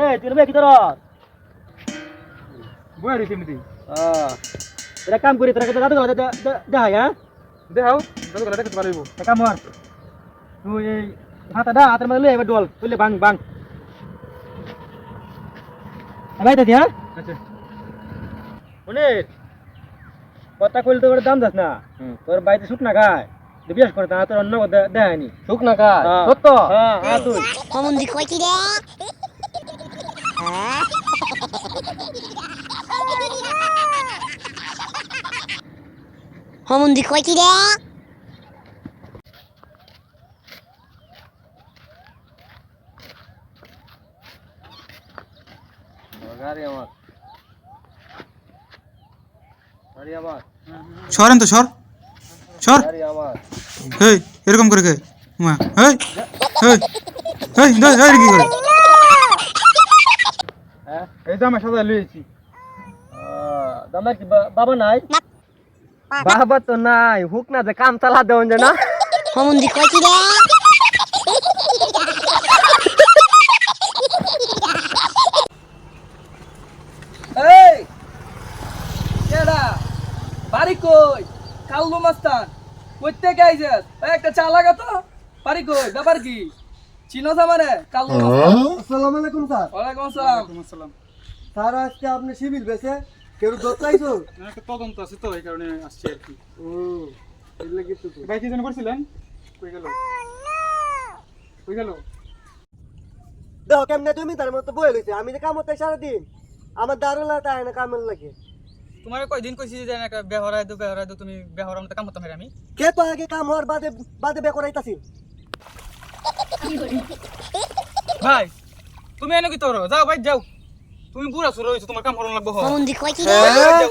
নেবে কি বই রইছে তোরা কাম করি তোরা দাদু দেখাই হ্যাঁ? দেখাও দাদু গলা দেখতে পারব। কাম কর। তুই এই হাতা দা হাতের মধ্যে লই এবার ডল তুইলে বাং বাং। ভাই দাদি হ্যাঁ? আচ্ছা। শুনে কথা কইলে তোর দাম যাস না। তোর বাড়িতে শুক না খায় বিয়াস করে তা তোর অন্য দেয়নি শুক না সত্য? হ্যাঁ হ্যাঁ তুই। হমন্দি কইছি রে। হমন্দি কইছি রে গাড়ি আমার গাড়ি আমার সরেন তো সর সর হেই এরকম করে কে মা হেই হেই হেই এই কি করে হ্যাঁ এই যে সাদা লইছি। দাদা কি বাবা নাই? বাবা। তো নাই হুক না যে কাম চালা যে না। হমন্দি কইছি রে। এই কেডা? বাড়ি কই? মাস্তান কইতে গাইছিস একটা চা লাগা তো। বাড়ি কই? ব্যাপার কি? চিনো আমারে? কাল্লু মাস্তান আসসালামু আলাইকুম স্যার। ওয়ালাইকুম আসসালাম। আসসালাম। স্যার আজকে আপনি শিবির বেছে? কেউ একটা তদন্ত আছে তো এই কারণে আসছি আর কি। ও এগুলো কিছু তো। ভাই কি জন করছিলেন? কই গেল? কই গেল? দেখো কেমনে তুমি তার মতো বয়ে লইছে আমি যে কাম হতে সারাদিন আমার দারুলা তাই না কামের লাগে? তোমার কয়দিন কইছি যে একটা বেহরাই দো বেহরাই দো তুমি বেহরার মতো কাম আমি। কে তো আগে কাম হওয়ার বাদে বাদে বে করাইতাছি? ভাই তুমি এনে কি তোর? যাও ভাই যাও। তুমি বুড়া সুর হইছো তোমার কাম করন লাগবো হ। হমন্দি কইছি রে যাও।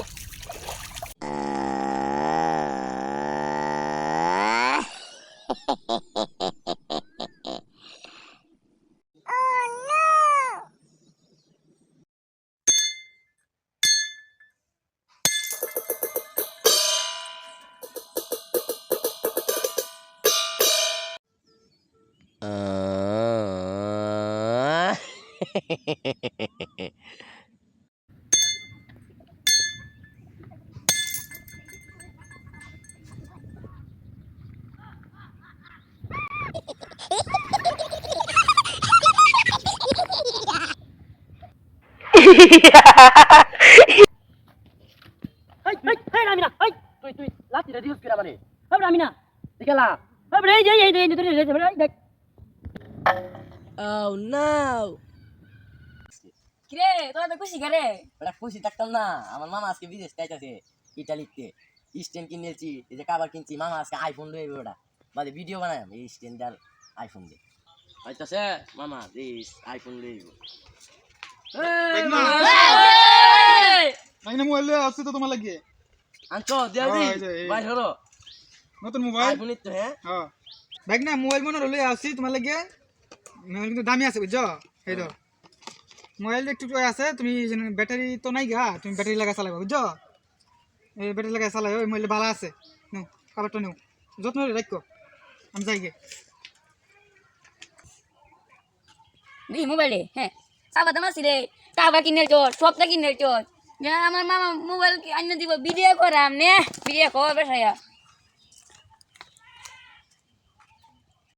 এই এই এই রামিনা এই তুই তুই লাতি রেডি হস কিরা মানে এই রামিনা দেখালা এই এই এই এই এই তুই রেডি এই দেখ Oh no. কিরে তোরা তো খুশি করে? ওটা খুশি থাকতাম না। আমার মামা আজকে বিদেশ যাইতেছে ইটালিতে। স্ট্যান্ড কিনেছি এই যে কাবার কিনছি মামা আজকে আইফোন লয়ে ওটা বাদে ভিডিও বানাই এই স্ট্যান্ড আর আইফোন দিয়ে হইতাছে মামা দিস আইফোন লয়ে ভাই না মোবাইল লয়ে আসছে তো তোমার লাগে। আনছো দেও দি। হ্যাঁ। ভাই ধরো নতুন মোবাইল? আইফোন তো হ্যাঁ? হ্যাঁ। দেখ না মোবাইল মনে লয়ে আসছি তোমার লাগে। মোবাইল কিন্তু দামি আছে, বুঝছ? এই তো। মোবাইল একটু আছে, তুমি ব্যাটারি তো নাই গা, তুমি ব্যাটারি লাগা চালাবা বুঝছ? এই ব্যাটারি লাগা চালাই, ওই মোবাইল ভালো আছে। নেও, খাবারটা নেও। যত্ন রাখো আমি যাই গে। নি মোবাইলে হ্যাঁ। সাবা দাম আছে রে, টাকা কিনে চল সবটা কিনে চল আমার মামা মোবাইল আন্য দিব ভিডিও করাম নে ভিডিও কর, বেসায়া।